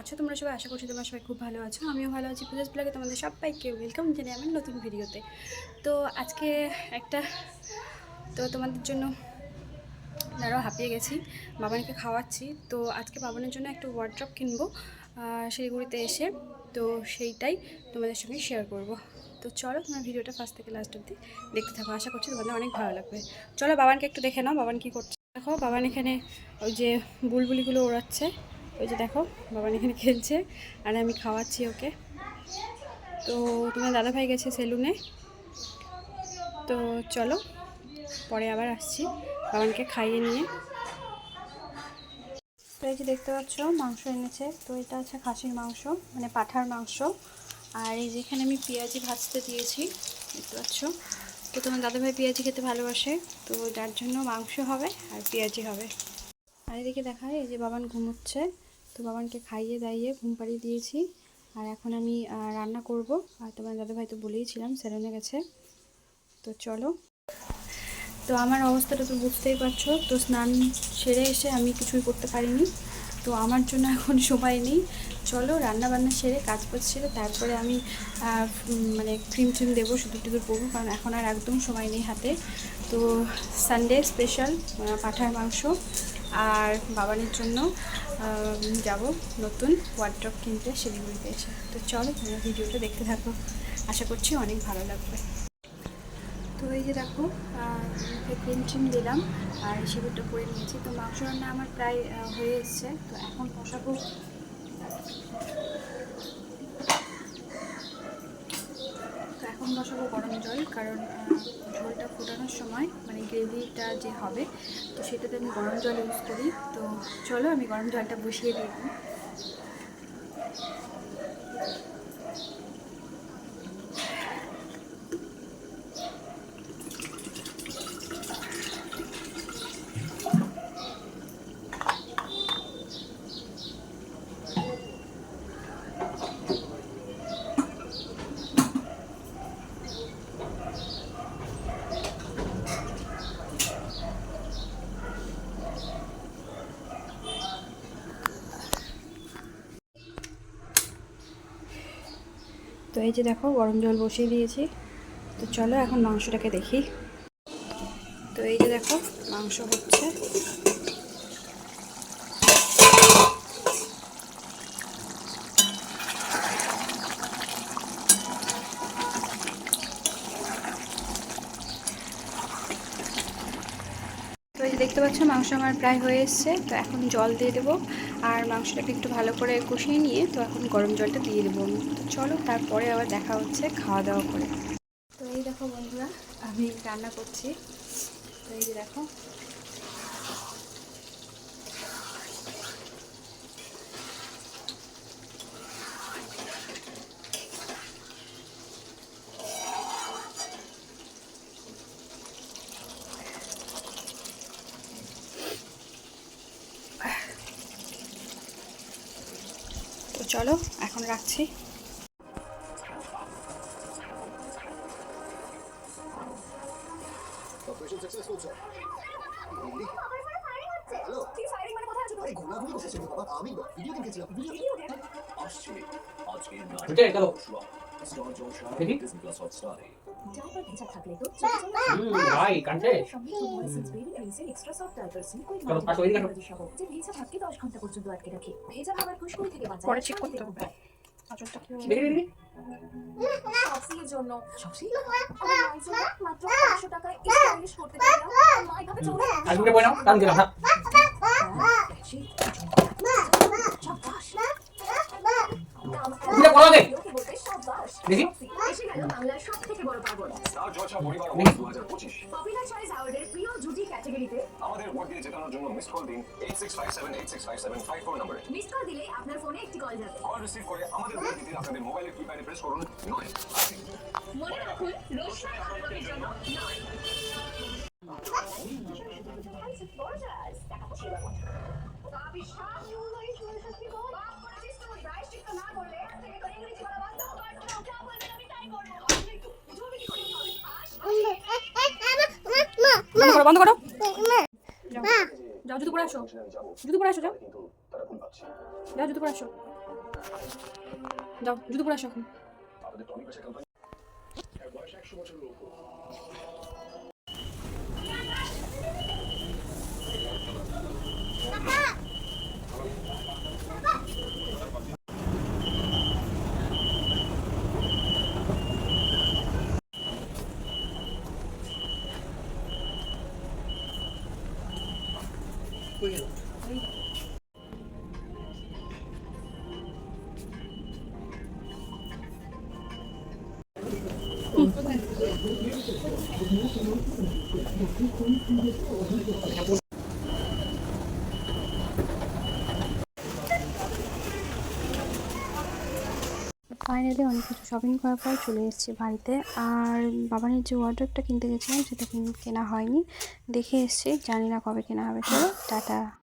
আছো তোমরা সবাই? আশা করছি তোমার সবাই খুব ভালো আছো। আমিও ভালো আছি। পুজোস ব্লগে তোমাদের সবাইকে ওয়েলকাম জানাই আমার নতুন ভিডিওতে। তো আজকে একটা, তো তোমাদের জন্য দাঁড়াও হাঁপিয়ে গেছি, বাবানকে খাওয়াচ্ছি। তো আজকে বাবানের জন্য একটা ওয়ার্ড্রপ কিনবো শিলিগুড়িতে এসে। তো সেইটাই তোমাদের সঙ্গে শেয়ার করব। তো চলো তোমার ভিডিওটা ফার্স্ট থেকে লাস্ট অব্দি দেখতে থাকো। আশা করছি তোমাদের অনেক ভালো লাগবে। চলো বাবানকে একটু দেখে নাও, বাবান কী করছে। দেখো, বাবান এখানে ওই যে বুলবুলিগুলো ওড়াচ্ছে। ওই যে দেখো, বাবান এখানে খেলছে আর আমি খাওয়াচ্ছি ওকে। তো তোমার দাদাভাই গেছে সেলুনে তো চলো, পরে আবার আসছি বাবানকে খাইয়ে নিয়ে। তো এই যে দেখতে পাচ্ছ, মাংস এনেছে। তো এটা আছে খাসির মাংস মানে পাঠার মাংস। আর এই যেখানে আমি পেঁয়াজি ভাজতে দিয়েছি, দেখতে পাচ্ছ? তো তোমার দাদাভাই পেঁয়াজি খেতে ভালোবাসে, তো যার জন্য মাংস হবে আর পেঁয়াজি হবে। আর এদিকে দেখায় এই যে বাবান ঘুমোচ্ছে, তো বাবানকে খাইয়ে দাইয়ে ঘুম পাড়িয়ে দিয়েছি। আর এখন আমি রান্না করব। আর তোমার দাদাভাই তো বলেইছিলাম সেলুনে গেছে। তো চলো। তো আমার অবস্থাটা তো বুঝতেই পারছ, তো স্নান সেরে এসে আমি কিছুই করতে পারিনি। তো আমার জন্য এখন সময় নেই। চলো রান্না বান্না সেরে, কাজ বাজ সেরে তারপরে আমি মানে ক্রিম ট্রিম দেবো, শুধু টুধু পরবো কারণ এখন আর একদম সময় নেই হাতে। তো সানডে স্পেশাল পাঠার মাংস আর বাবানের জন্য যাব নতুন ওয়ার্ড্রপ কিনতে শিলিগুড়িতে এসে। তো চলো তোমরা ভিডিওটা দেখতে থাকো। আশা করছি অনেক ভালো লাগবে। এই যে দেখো ক্রিম চিম দিলাম আর সেগুলোটা করে নিয়েছি। তো মাংস রান্না আমার প্রায় হয়ে এসছে। তো এখন বসাবো তো এখন বসাবো গরম জল, কারণ ঝোলটা ফোটানোর সময় মানে গ্রেভিটা যে হবে, তো সেটাতে আমি গরম জল ইউজ করি। তো চলো আমি গরম জলটা বসিয়ে দিই তো এই যে দেখো, গরম জল বসিয়ে দিয়েছি। তো চলো এখন মাংসটাকে দেখি। তো এই যে দেখো, মাংস হচ্ছে। দেখতে পাচ্ছ, মাংস আমার প্রায় হয়ে এসছে। তো এখন জল দিয়ে দেবো। আর মাংসটাকে একটু ভালো করে কষিয়ে নিয়ে তো এখন গরম জলটা দিয়ে দেবো তো চলো, তারপরে আবার দেখা হচ্ছে খাওয়া দাওয়া করে। তো এই দেখো বন্ধুরা, আমি রান্না করছি। তো এই দেখো চলো এখন রাখছি। আমি ভিডিও গেম খেলছিলাম ভিডিও গেম আসছে। আজকে দেখি। ভাই কাটে সঙ্গে ফ্লোরোসেন্স বেবি ক্রিমসের এক্সট্রা সফট ডায়পার লিকুইড চলো, পাঁচ ওইদিকে রাখো। সহ যে ভেজা ভাবকে 10 ঘণ্টা পর্যন্ত ভেজা খাবার খুশকুড়ি থেকে বাঁচায় পরে check করতে হবে। আঁচলটা কি দেখি দেখি সবসির জন্য সবসি আমার মায়ের জন্য মাত্র 500 টাকায় স্টাইলিশ করতে পারলাম মা এভাবে চলে আর দুটো বই নাও কারণ দিলাম সাবাস দিলে বলো দে দেখি। আমাদের ভোট দিয়ে জেতানোর জন্য মিস কল দিন eight six five seven eight six five seven five four নম্বরে মিস কল দিলে আপনার ফোনে একটি কল যাবে কল রিসিভ করে আমাদের ভোট দিতে আপনাদের মোবাইলের কিপ্যাডে প্রেস করুন নয় মনে রাখুন রোশনার করো বন্ধ করো। যাও জুতো পরে আসো। জুতো পরে আসো যাও। যাও জুতো পরে আসো। যাও জুতো পরে আসো এখন। こいい。うん ফাইনালি অনেক কিছু শপিং করার পর চলে এসেছি বাড়িতে। আর বাবানের যে ওয়ার্ড্রপটা কিনতে গেছিলাম, সেটা কিন- কেনা হয়নি। দেখে এসেছি, জানি না কবে কেনা হবে। চলো, টাটা।